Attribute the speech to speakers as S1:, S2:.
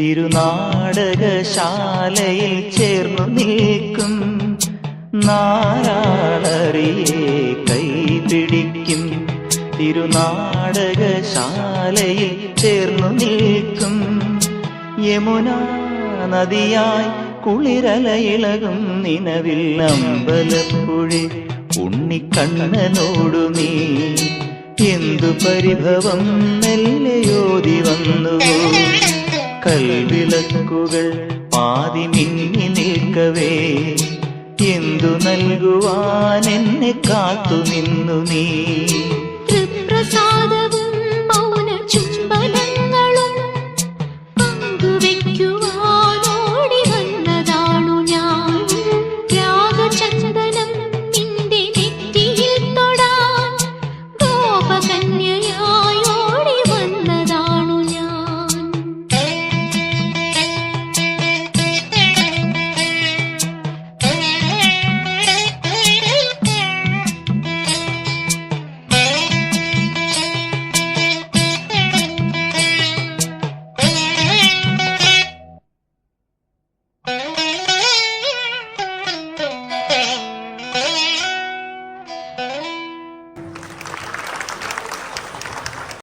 S1: തിരുനാടകശാലയിൽ ചേർന്നു നിൽക്കും. നാരാളറിയെ കൈപിടിക്കും തിരുനാടകശാലയിൽ ചേർന്നു നിൽക്കും. യമുന നദിയായി കുളിരലയിളകും നിലവിൽ അമ്പലപ്പുഴി. ഉണ്ണിക്കണ്ണനോടു നീ എന്തു പരിഭവം മെല്ലയോതി വന്നു കൽവിളക്കുകൾ പാതി മിന്നി നിൽക്കവേ. എന്തു നൽകുവാൻ എന്നെ കാത്തു നിന്നു നീ?
S2: ഞാൻ. ഗോപകന്യ